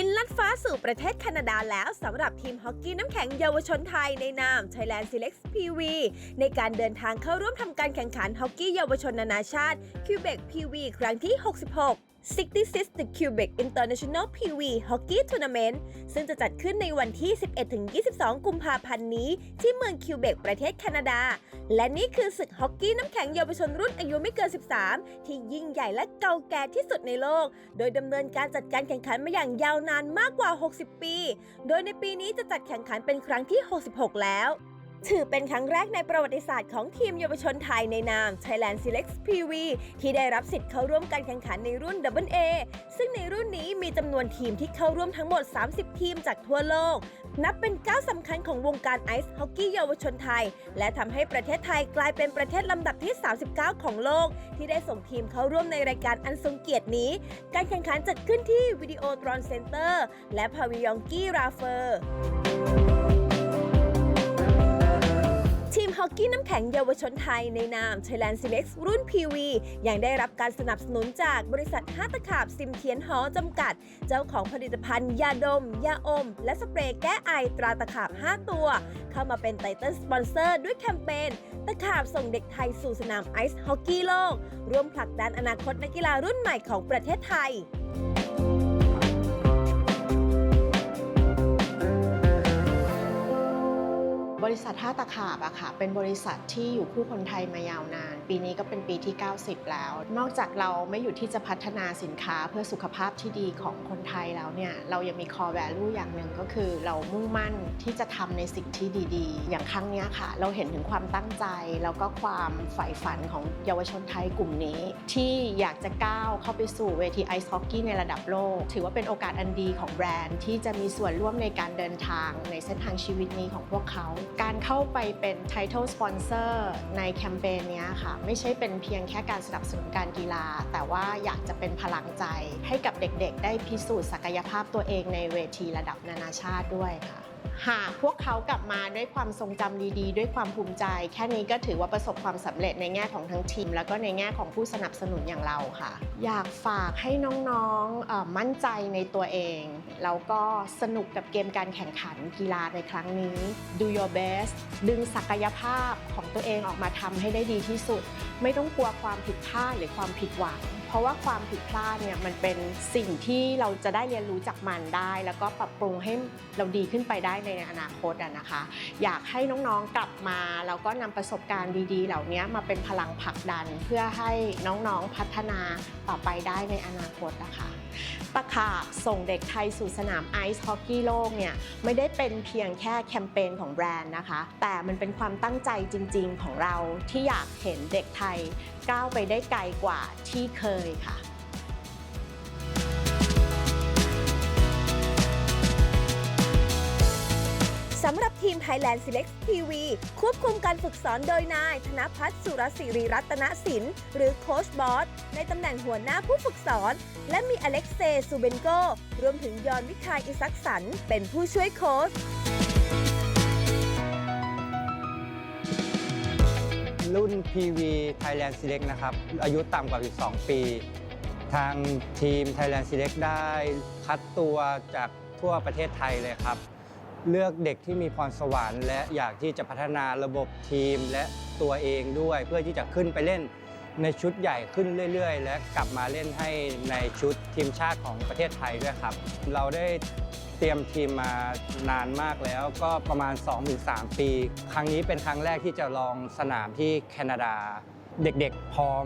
บินลัดฟ้าสู่ประเทศแคนาดาแล้วสำหรับทีมฮอกกี้น้ำแข็งเยาวชนไทยในนาม Thailand Select PV ในการเดินทางเข้าร่วมทำการแข่งขันฮอกกี้เยาวชนนานาชาติคิวเบก PV ครั้งที่ 66 66 The Quebec International PV Hockey Tournament ซึ่งจะจัดขึ้นในวันที่ 11-22 กุมภาพันธ์นี้ ที่เมืองคิวเบกประเทศแคนาดา และนี่คือศึกฮอกกี้น้ำแข็งเยาวชนรุ่นอายุไม่เกิน 13 ที่ยิ่งใหญ่และเก่าแก่ที่สุดในโลก โดยดำเนินการจัดการแข่งขันมาอย่างยาวนานมากกว่า 60 ปี โดยในปีนี้จะจัดแข่งขันเป็นครั้งที่ 66 แล้ว ถือเป็นครั้งแรกในประวัติศาสตร์ของทีมเยาวชนไทยในนาม Thailand Select PV ที่ได้รับสิทธิ์เข้าร่วมการแข่งขันในรุ่น AA ซึ่งในรุ่นนี้มีจำนวนทีมที่เข้าร่วมทั้งหมด 30 ทีมจากทั่วโลก นับเป็นก้าวสำคัญของวงการไอซ์ฮอกกี้เยาวชนไทย และทำให้ประเทศไทยกลายเป็นประเทศลำดับที่ 39 ของโลก ที่ได้ส่งทีมเข้าร่วมในรายการอันทรงเกียรตินี้ การแข่งขันจัดขึ้นที่วิดีโอตรอนเซ็นเตอร์และพาวิยองกี้ราเฟอร์ ทีมฮอกกี้น้ำแข็งเยาวชนไทยในนาม Thailand Select รุ่น PV ยังได้รับการสนับสนุนจากบริษัทห้าตะขาบซิมเทียนหอจำกัด เจ้าของผลิตภัณฑ์ ยาดม ยาอม และสเปรย์แก้ไอตราตะขาบ 5 ตัว เข้ามาเป็นไตเติ้ลสปอนเซอร์ด้วยแคมเปญตะขาบส่งเด็กไทยสู่สนามไอซ์ฮอกกี้โลก ร่วมผลักดันอนาคตนักกีฬารุ่นใหม่ของประเทศไทย ษัทท่าตะขาบอะค่ะเป็นบริษัทที่อยู่คู่คนไทยมายาวนาน ปีนี้ก็เป็นปีที่ 90 แล้ว นอกจากเราไม่อยู่ที่จะพัฒนาสินค้าเพื่อสุขภาพที่ดีของคนไทยแล้วเนี่ยเรายังมี core value อย่างหนึ่งก็คือ เรามุ่งมั่นที่จะทำในสิ่งที่ดีๆ อย่างครั้งนี้ค่ะ เราเห็นถึงความตั้งใจ แล้วก็ความใฝ่ฝันของเยาวชนไทยกลุ่มนี้ ที่อยากจะก้าวเข้าไปสู่เวทีไอซ์ฮอกกี้ในระดับโลก ถือว่าเป็นโอกาสอันดีของแบรนด์ที่จะมีส่วนร่วมในการเดินทางในเส้นทางชีวิตนี้ของพวกเขา การเข้าไปเป็น Title Sponsor ในแคมเปญนี้ค่ะไม่ใช่เป็นเพียงแค่การสนับสนุนการกีฬา แต่ว่าอยากจะเป็นพลังใจให้กับเด็กๆ ได้พิสูจน์ศักยภาพตัวเองในเวทีระดับนานาชาติด้วยค่ะหากพวกเขากลับมาด้วยความทรงจำดีๆ ด้วยความภูมิใจ แค่นี้ก็ถือว่าประสบความสำเร็จในแง่ของทั้งทีม แล้วก็ในแง่ของผู้สนับสนุนอย่างเราค่ะ อยากฝากให้น้องๆมั่นใจในตัวเอง แล้วก็สนุกกับเกมการแข่งขันกีฬาในครั้งนี้ do your best ดึงศักยภาพของตัวเองออกมาทำให้ได้ดีที่สุด ไม่ต้องกลัวความผิดพลาดหรือความผิดหวังเพราะว่าความผิดพลาดเนี่ยมันเป็นสิ่งที่เราจะได้เรียนรู้จากมันได้ แล้วก็ปรับปรุงให้เราดีขึ้นไปได้ในอนาคตอะนะคะ อยากให้น้องๆกลับมาแล้วก็นำประสบการณ์ดีๆ เหล่านี้มาเป็นพลังผลักดัน เพื่อให้น้องๆพัฒนาต่อไปได้ในอนาคตนะคะตะขาบส่งเด็กไทยสู่สนามไอซ์ฮอกกี้โลกเนี่ยไม่ได้เป็นเพียงแค่แคมเปญของแบรนด์นะคะ แต่มันเป็นความตั้งใจจริง ๆ ของเราที่อยากเห็นเด็กไทยก้าวไปได้ไกลกว่าที่เคยค่ะ สำหรับทีม Thailand Select TV ควบคุมการฝึกสอนโดยนาย ธนพัฒน์สุรศิริรัตนสิน หรือโค้ชบอส ในตำแหน่งหัวหน้าผู้ฝึกสอน และมีอเล็กเซย์ซูเบนโก รวมถึงยอนวิคายอิซักสัน เป็นผู้ช่วยโค้ชรุ่น PV Thailand Select นะครับ อายุต่ำกว่า 12 ปี ทางทีม Thailand Select ได้คัดตัวจากทั่วประเทศไทยเลยครับ เลือกเด็กที่มีพรสวรรค์และอยากที่จะพัฒนาระบบทีมและตัวเองด้วย เพื่อที่จะขึ้นไปเล่นในชุดใหญ่ขึ้นเรื่อย ๆ และกลับมาเล่นให้ในชุดทีมชาติของประเทศไทยด้วยครับ เราได้เตรียมทีมมานานมากแล้วก็ประมาณ 2-3 ปี ครั้งนี้เป็นครั้งแรกที่จะลองสนามที่แคนาดา เด็กๆพร้อม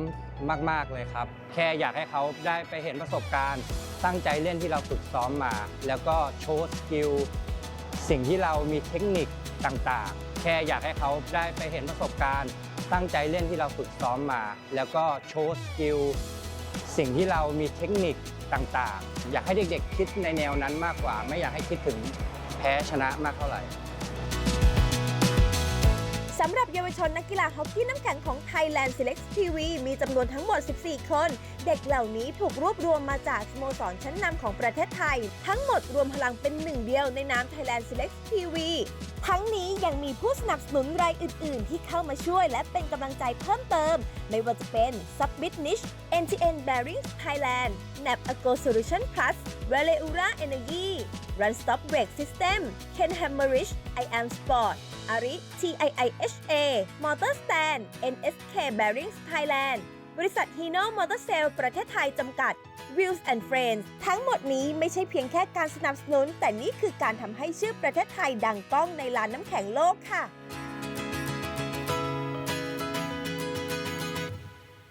มากๆเลยครับ แค่อยากให้เขาได้ไปเห็นประสบการณ์ ตั้งใจเล่นที่เราฝึกซ้อมมา แล้วก็โชว์สกิล สิ่งที่เรามีเทคนิคต่างๆ แค่อยากให้เขาได้ไปเห็นประสบการณ์ ตั้งใจเล่นที่เราฝึกซ้อมมา แล้วก็โชว์สกิลสิ่งที่เรามีเทคนิคต่างๆ อยากให้เด็กๆคิดในแนวนั้นมากกว่า ไม่อยากให้คิดถึงแพ้ชนะมากเท่าไหร่ สำหรับเยาวชนนักกีฬาฮอกกี้น้ำแข็งของ Thailand Select TV มีจำนวนทั้งหมด 14 คน เด็กเหล่านี้ถูกรวบรวมมาจากสโมสรชั้นนำของประเทศไทย ทั้งหมดรวมพลังเป็นหนึ่งเดียวในนาม Thailand Select TV ทั้งนี้ยังมีผู้สนับสนุนรายอื่น ๆ ที่เข้ามาช่วยและเป็นกำลังใจเพิ่มเติม ไม่ว่าจะเป็น Subbit Niche NTN Bearings Thailand NAP Ago Solution Plus Raleura Energy Run Stop Brake System Ken Hammerich I Am Sport อาริ TIIHA Motor Stand NSK Bearings Thailand บริษัท Hino Motor Sale ประเทศไทยจำกัด Wheels and Friends ทั้งหมดนี้ไม่ใช่เพียงแค่การสนับสนุน แต่นี่คือการทำให้ชื่อประเทศไทยดังก้องในลานน้ำแข็งโลกค่ะ